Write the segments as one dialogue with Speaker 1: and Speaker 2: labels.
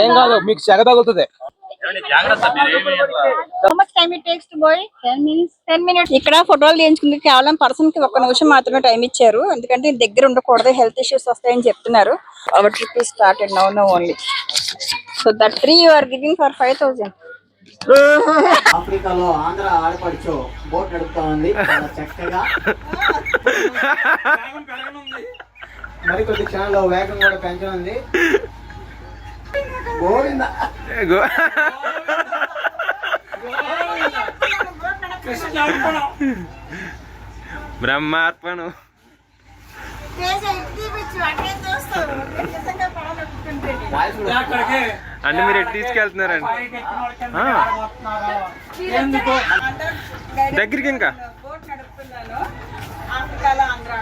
Speaker 1: ఏం కాదు మీకు సెగ తగులుతుంది.
Speaker 2: ఇక్కడ ఫోటోలు తీయించుకుంటే కేవలం పర్సన్కి ఒక్క నిమిషం మాత్రమే టైం ఇచ్చారు. ఎందుకంటే దగ్గర ఉండకూడదు హెల్త్ ఇష్యూస్ వస్తాయని చెప్తున్నారు. అవర్ ట్రిప్ ఈ started now no only so that three you are giving for five thousand
Speaker 3: ఆఫ్రికాలో ఆంధ్ర ఆడపడుచు బోట్ నడుపుతా ఉంది చక్కగా. మరికొద్ది క్షణాల్లో వేగం కూడా పెంచనుంది. గోవింద.
Speaker 4: బ్రహ్మార్పణం. అంటే మీరు ఎటు తీసుకెళ్తున్నారండి? దగ్గరికి ఇంకా?
Speaker 2: ఆఫ్రికాలో ఆంధ్ర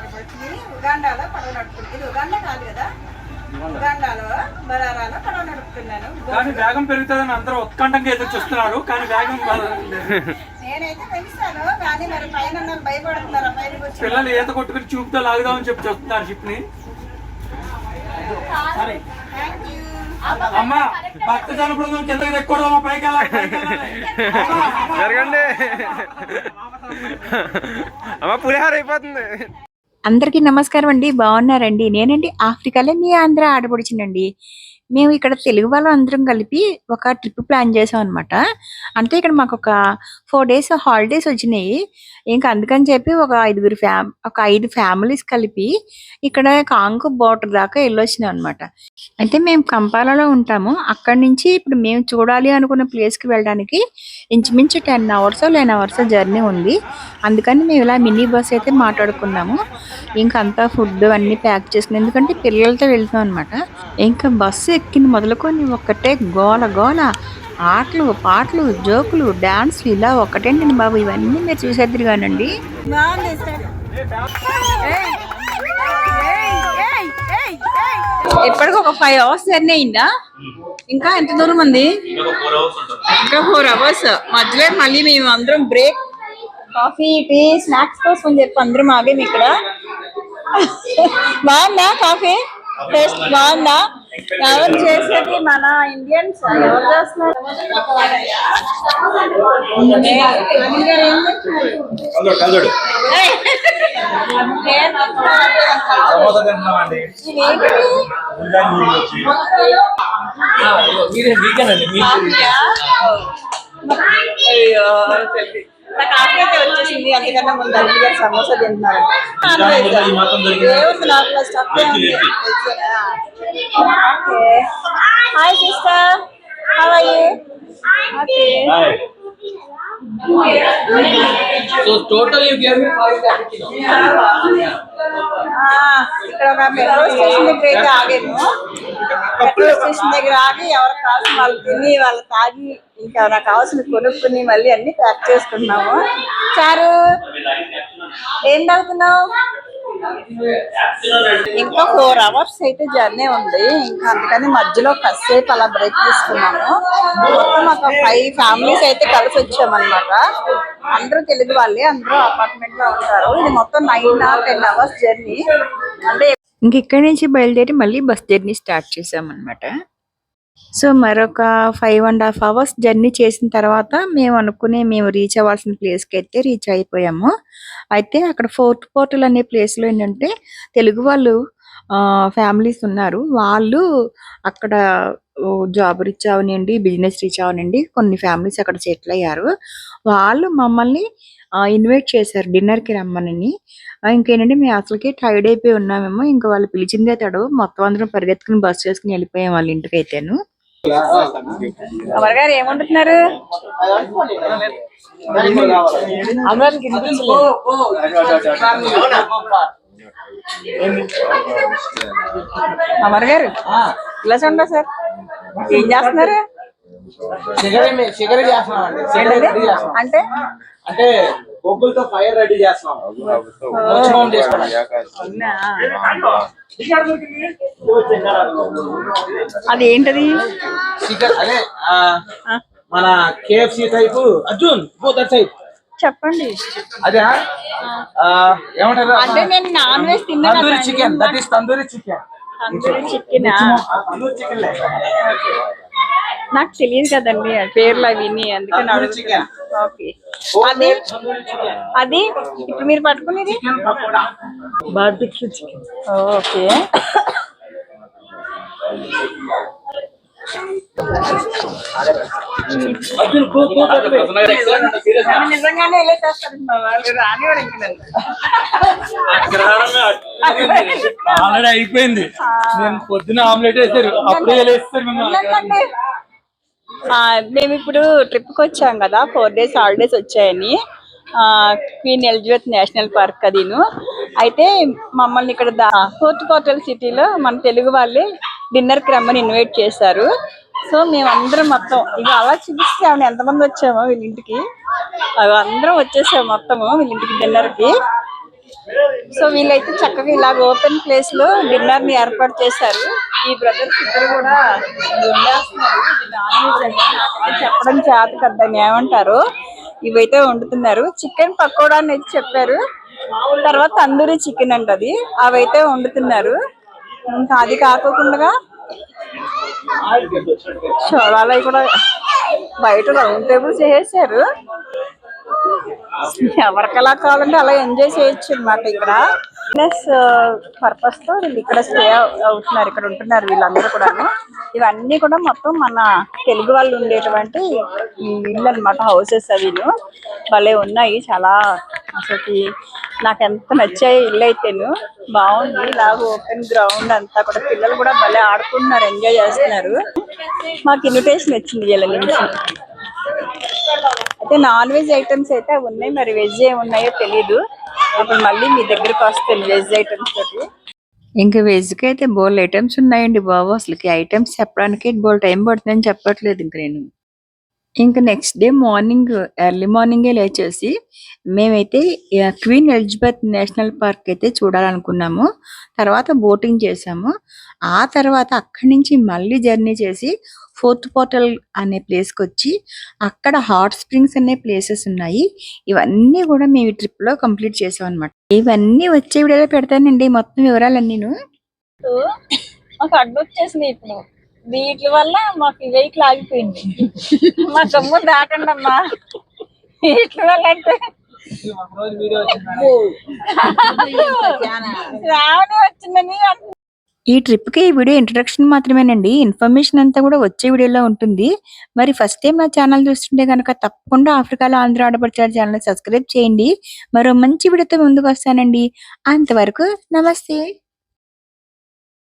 Speaker 2: ఉగాండాలో పడవ నడుపుతుంది ఇది ఉగాండా కాదు కదా? ఉగాండాలో బరారాలో పడవ నడుపుతున్నాను
Speaker 5: కానీ వేగం పెరుగుతుందని అందరూ ఉత్కంఠంగా ఎదురు చూస్తున్నారు కానీ వేగం పెరగట్లేదు.
Speaker 2: నేనైతే పెంచుతాను కానీ మరి పైన నన్ను భయపడుతున్నారు ఆ పైనకి వచ్చి
Speaker 5: పిల్లలు ఈత కొట్టుకుని చూపుతో లాగుదామని చెప్పి చూస్తున్నారు షిప్ని అమ్మా భక్త జనపడం కిందకి తెక్కూడదమ్మా పైకి వెళ్ళాలి, పైకి వెళ్ళాలి. అమ్మా, అమ్మా.
Speaker 4: జరగండి అమ్మ పులిహార అయిపోతుంది
Speaker 2: అందరికీ నమస్కారం అండి. బాగున్నారండి. నేనండి ఆఫ్రికాలో మీ ఆంధ్ర ఆడపడిచిందండి మేము ఇక్కడ తెలుగు వాళ్ళం అందరం కలిపి ఒక ట్రిప్ ప్లాన్ చేసాం అనమాట అంటే ఇక్కడ మాకు ఒక ఫోర్ డేస్ హాలిడేస్ వచ్చినాయి. ఇంకా అందుకని చెప్పి ఒక ఐదుగురు ఫ్యామ్ ఒక ఐదు ఫ్యామిలీస్ కలిపి ఇక్కడ కాంకు బోర్డర్ దాకా వెళ్ళొచ్చినాం అనమాట అయితే మేము కంపాలలో ఉంటాము. అక్కడి నుంచి ఇప్పుడు మేము చూడాలి అనుకున్న ప్లేస్కి వెళ్ళడానికి ఇంచుమించు టెన్ అవర్స్ లెన్ అవర్స్ జర్నీ ఉంది. అందుకని మేము ఇలా మినీ బస్ అయితే మాట్లాడుకున్నాము. ఇంకా అంతా ఫుడ్ అన్ని ప్యాక్ చేసుకుని ఎందుకంటే పిల్లలతో వెళ్తాం అనమాట ఇంకా బస్సు ఎక్కిన మొదలుకొని ఒక్కటే గోల గోల. ఆటలు పాటలు జోకులు డాన్స్లు ఇలా ఒకటేంటండి బాబు? ఇవన్నీ మీరు చూసేద్దరు కానండి. ఇప్పటికి ఒక ఫైవ్ అవర్స్ జర్నీ అయిందా? ఇంకా ఎంత దూరం ఉంది? ఇంకా ఫోర్ అవర్స్ మధ్యలో మళ్ళీ మేము అందరం బ్రేక్ కాఫీ టీ స్నాక్స్ కోసం అని చెప్పి అందరం ఆగాము ఇక్కడ. బాగుందా కాఫీ? టేస్ట్ బాగుందా? ఎవరు చేసేది మన ఇండియన్స్ ఎవరు చేస్తున్నారు? ఏయ్. అయ్యో నా కాఫీ అయితే వచ్చేసింది. అందుకన్నా ముందు అల్లి గారు సమోసా తింటున్నారు దేవుడు నాకు stuff okay hi sister how are you okay
Speaker 1: so total you give me 5 cappuccino.
Speaker 2: ఇక్కడ మెట్రో స్టేషన్ దగ్గర అయితే ఆగాము మెట్రో స్టేషన్ దగ్గర ఆగి ఎవరికి కావాల్సిన వాళ్ళు తిని వాళ్ళు తాగి ఇంకా నాకు కావాల్సిన కొనుక్కుని మళ్ళీ అన్ని ప్యాక్ చేసుకుంటున్నాము చారు ఏం తాగుతున్నావు? ఇంకా ఫోర్ అవర్స్ అయితే జర్నీ ఉంది. ఇంకా అందుకని మధ్యలో కాసేపు అలా బ్రేక్ తీసుకున్నాము. మొత్తం ఒక ఫైవ్ ఫ్యామిలీస్ అయితే కలిసి వచ్చామన్నమాట. అందరూ తెలుగు వాళ్ళే అందరూ అపార్ట్మెంట్లో ఉంటారు. ఇది మొత్తం nine or ten hours journey. అంటే ఇంక ఇక్కడి నుంచి బయలుదేరి మళ్ళీ బస్ జర్నీ స్టార్ట్ చేసామన్నమాట. సో మరొక five and half hours journey చేసిన తర్వాత మేము అనుకునే మేము రీచ్ అవ్వాల్సిన ప్లేస్కి అయితే రీచ్ అయిపోయాము. అయితే అక్కడ ఫోర్త్ పోర్టల్ అనే ప్లేస్లో ఏంటంటే తెలుగు వాళ్ళు ఫ్యామిలీస్ ఉన్నారు. వాళ్ళు అక్కడ జాబ్ రీచ్ అవనండి బిజినెస్ రీచ్ అవనండి కొన్ని ఫ్యామిలీస్ అక్కడ సెటిల్ అయ్యారు. వాళ్ళు మమ్మల్ని ఇన్వైట్ చేశారు డిన్నర్కి రమ్మనని. ఇంకేంటంటే మేము అసలుకి టైర్డ్ అయిపోయి ఉన్నామేమో ఇంకా వాళ్ళు పిలిచిందే తడు. మొత్తం అందరం పరిగెత్తుకుని బస్ చేసుకుని వెళ్ళిపోయాం వాళ్ళ ఇంటికి అయితేను. అమర్ గారు ఏమంటున్నారు అమర్ గారు ఇలా చూడండి సార్. ఏం చేస్తున్నారు? అంటే
Speaker 3: అంటే బొగ్గులతో ఫైర్ రెడీ చేస్తున్నాం.
Speaker 2: అవునా? అది ఏంటది?
Speaker 3: అదే మన కేఎఫ్సి టైపు అర్జున్ సైడ్.
Speaker 2: చెప్పండి.
Speaker 3: అదే ఏమంటారు?
Speaker 2: అంటే నేను నాన్ వెజ్ తిన్నాను
Speaker 3: tandoori chicken that is tandoori chicken.
Speaker 2: అందరూ చికెన్?
Speaker 3: అందరూ చికెన్
Speaker 2: నాకు తెలియదు కదండి పేర్లు అవి అందుకని
Speaker 3: తందూరి చికెన్.
Speaker 2: ఓకే అది అది ఇప్పుడు మీరు పట్టుకునేది? బార్బిక్యూ చికెన్ ఓకే నిజంగానే వెళ్ళే చేస్తారు మా వాళ్ళు. రానివాడు ఇంక నన్ను.
Speaker 5: ఆల్రెడీ అయిపోయింది. నేను పొద్దున ఆమ్లెట్ వేసారు. అప్పుడే వేస్తారు
Speaker 2: ఉండండి. మేము ఇప్పుడు ట్రిప్కి వచ్చాం కదా ఫోర్ డేస్ హాలిడేస్ వచ్చాయని. క్వీన్ ఎలిజబెత్ నేషనల్ పార్క్ అదిను అయితే మమ్మల్ని ఇక్కడ దా- ఫోర్త్ పోర్టల్ సిటీలో మన తెలుగు వాళ్ళే డిన్నర్కి రమ్మని ఇన్వైట్ చేశారు. సో మేమందరం మొత్తం ఇక అలా చూపిస్తే ఆమె ఎంతమంది వచ్చామో వీళ్ళింటికి. అవి అందరం వచ్చేసాము మొత్తము వీళ్ళింటికి డిన్నర్కి సో వీళ్ళైతే చక్కగా ఇలాగ ఓపెన్ ప్లేస్లో డిన్నర్ని ఏర్పాటు చేశారు. ఈ బ్రదర్స్ ఇద్దరు కూడా వండేస్తున్నారు. చెప్పడం చేత కదా ఏమంటారు ఇవైతే వండుతున్నారు. చికెన్ పకోడా అనేది చెప్పారు. తర్వాత తందూరి చికెన్ అంటది అవైతే వండుతున్నారు. ఇంకా అది కాకోకుండా చూడాలి కూడా బయట రౌండ్ టేబుల్స్ చేసేసారు ఎవరికి ఎలా కావాలంటే అలా ఎంజాయ్ చేయొచ్చు అనమాట ఇక్కడ. బిజినెస్ పర్పస్ uh, తో వీళ్ళు ఇక్కడ స్టే అవుతున్నారు ఇక్కడ ఉంటున్నారు వీళ్ళందరూ కూడా ఇవన్నీ కూడా మొత్తం మన తెలుగు వాళ్ళు ఉండేటువంటి ఇల్లు అనమాట హౌసెస్ అవిను. భలే ఉన్నాయి చాలా అసలు నాకు ఎంత నచ్చాయి ఇల్లు అయితేను. బాగుంది ఇలా ఓపెన్ గ్రౌండ్ అంతా కూడా పిల్లలు కూడా భలే ఆడుకుంటున్నారు ఎంజాయ్ చేస్తున్నారు. మాకు ఇన్విటేషన్ వచ్చింది వీళ్ళ నుంచి. అయితే నాన్ వెజ్ ఐటమ్స్ అయితే అవి ఉన్నాయి. మరి వెజ్ ఏమి ఉన్నాయో తెలీదు. అప్పుడు మళ్ళీ మీ దగ్గరకు వస్తాను వెజ్ ఐటమ్స్ తోటి. ఇంకా వెజ్కి అయితే బోల్ ఐటమ్స్ ఉన్నాయండి బాబు. అసలుకి ఐటమ్స్ చెప్పడానికి బోల్ టైం పడుతుందని చెప్పట్లేదు ఇంక నేను. ఇంకా నెక్స్ట్ డే మార్నింగ్ ఎర్లీ మార్నింగే లేచేసి మేమైతే క్వీన్ ఎలిజబెత్ నేషనల్ పార్క్ అయితే చూడాలనుకున్నాము. తర్వాత బోటింగ్ చేసాము ఆ తర్వాత అక్కడి నుంచి మళ్ళీ జర్నీ చేసి ఫోర్త్ పోర్టల్ అనే ప్లేస్కి వచ్చి అక్కడ హాట్ స్ప్రింగ్స్ అనే ప్లేసెస్ ఉన్నాయి. ఇవన్నీ కూడా మేము ఈ ట్రిప్లో కంప్లీట్ చేసాం అనమాట ఇవన్నీ వచ్చే వీడియోలో పెడతానండి మొత్తం వివరాలన్నీను మాకు అడ్డు వచ్చేసింది ఇప్పుడు. వీటి వల్ల మాకు వెహికల్ ఆగిపోయింది. మా సొమ్ము దాటండి అమ్మా. వీటి వల్ల అంటే రావని వచ్చిందని ఈ ట్రిప్కి ఈ వీడియో ఇంట్రడక్షన్ మాత్రమేనండి. ఇన్ఫర్మేషన్ అంతా కూడా వచ్చే వీడియోలో ఉంటుంది. మరి ఫస్ట్ టైం నా ఛానల్ చూస్తుంటే కనుక తప్పకుండా ఆఫ్రికాలో ఆంధ్ర ఆడపడిచారు ఛానల్ సబ్స్క్రైబ్ చేయండి. మరో మంచి వీడియోతో ముందుకు వస్తానండి. అంతవరకు నమస్తే.